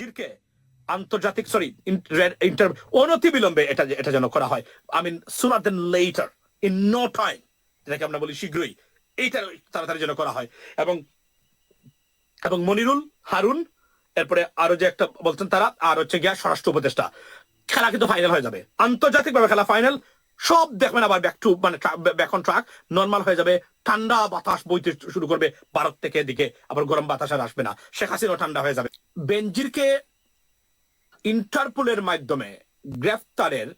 জিরকে আন্তর্জাতিক sorry inter অনতি বিলম্বে এটা এটা যেন করা হয়। I mean sooner than later in no time যেটাকে আমরা বলি শীঘ্রই, এইটা তাড়াতাড়ি যেন করা হয়। এবং এবং মনিরুল, হারুন, এরপরে আরও যে একটা বলছেন তারা, আর হচ্ছে গিয়া স্বরাষ্ট্র উপদেষ্টা। খেলা কিন্তু ফাইনাল হয়ে যাবে। আন্তর্জাতিক ভাবে খেলা ফাইনাল সব দেখবেন আবার ব্যাক টু মানে ব্যাক অন ট্রাক নর্মাল হয়ে যাবে, ঠান্ডা বাতাস বইতে শুরু করবে ভারত থেকে এদিকে, আবার গরম বাতাস আর আসবে না। শেখ হাসিনাও ঠান্ডা হয়ে যাবে। বেনজিরকে ইন্টারপোলের মাধ্যমে গ্রেফতারের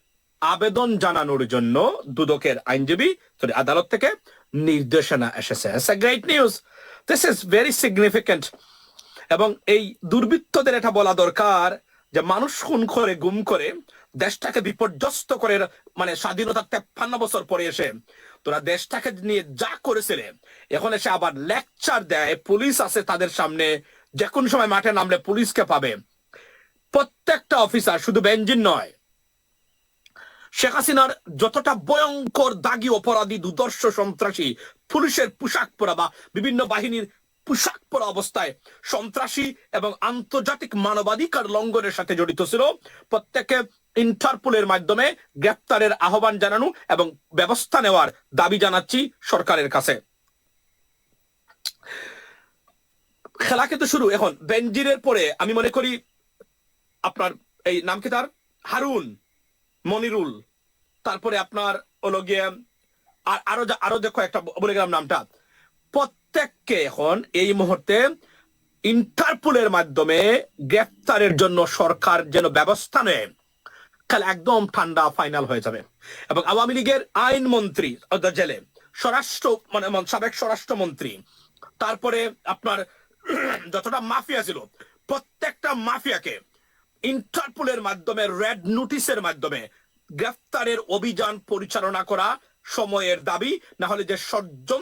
আবেদন জানানোর জন্য দুদকের আইনজীবী সরি আদালত থেকে নির্দেশনা এসেছে। Great news this is very significant এবং এই দুর্বৃত্তদের এটা বলা দরকার যে মানুষ খুন করে, গুম করে, দেশটাকে বিপর্যস্ত করে মানে স্বাধীনতা তেপ্পান্ন বছর পরে এসে তোরা দেশটাকে নিয়ে যা করেছিলে, এখন এসে আবার লেকচার দেয় পুলিশ আছে তাদের সামনে, যে কোন সময় মাঠে নামলে পুলিশকে পাবে। প্রত্যেকটা অফিসার শুধু বেঞ্জিন নয়, শেখ হাসিনার যতটা ভয়ঙ্কর দাগি অপরাধী, দুদর্শ সন্ত্রাসী, পুলিশের পোশাক পরা বা বিভিন্ন বাহিনীর পোশাক পরা অবস্থায় সন্ত্রাসী এবং আন্তর্জাতিক মানবাধিকার লঙ্ঘনের সাথে জড়িত ছিল। প্রত্যেকে ইন্টারপোলের মাধ্যমে গ্রেপ্তারের আহ্বান জানানো এবং ব্যবস্থা নেওয়ার দাবি জানাচ্ছি সরকারের কাছে। খেলা কিন্তু শুরু। এখন বেনজিরের পরে আমি মনে করি আপনার এই নাম কি তার? হারুন মনিরুল। তারপরে আপনার হলো গিয়ে আর আরও আরও দেখো একটা বলে গেলাম নামটা। প্রত্যেককে এখন এই মুহূর্তে ইন্টারপোলের মাধ্যমে গ্রেফতারের জন্য সরকার যেন ব্যবস্থা নেয়। কাল একদম ঠান্ডা ফাইনাল হয়ে যাবে। এবং আওয়ামী লীগের আইন মন্ত্রী অর্থাৎ জেলে, স্বরাষ্ট্র মানে সাবেক স্বরাষ্ট্রমন্ত্রী, তারপরে আপনার যতটা মাফিয়া ছিল, প্রত্যেকটা মাফিয়াকে ইন্টারপোলের মাধ্যমে, রেড নোটিশের মাধ্যমে গ্রেফতারের অভিযান পরিচালনা করা সময়ের দাবি না হলে যে ষড়যন্ত্র